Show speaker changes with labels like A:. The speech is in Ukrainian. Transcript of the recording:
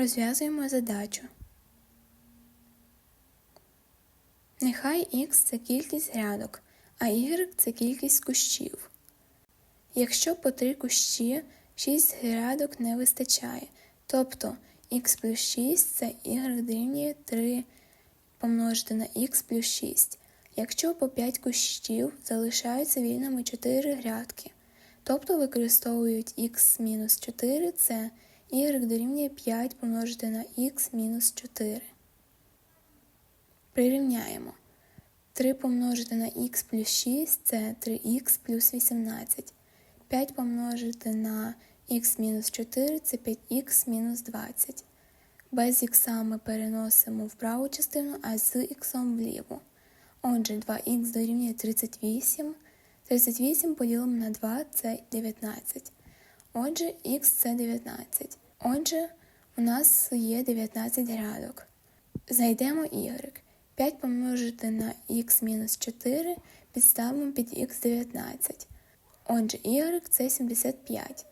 A: Розв'язуємо задачу. Нехай х це кількість грядок, а y це кількість кущів. Якщо по три кущі 6 грядок не вистачає, тобто х плюс 6 це y дорівнює 3 помножити на х плюс 6. Якщо по 5 кущів залишаються вільними 4 грядки, тобто використовують х мінус 4, це y дорівнює 5 помножити на х мінус 4. Прирівняємо. 3 помножити на х плюс 6 це 3х плюс 18. 5 помножити на х мінус 4 це 5х мінус 20. Без х ми переносимо в праву частину, а з х вліву. Отже, 2х дорівнює 38. 38 поділимо на 2 це 19. Отже, х це 19. Отже, у нас є 19 грядок. Зайдемо y. 5 помножити на х мінус 4 підставимо під х 19. Отже, y це 75.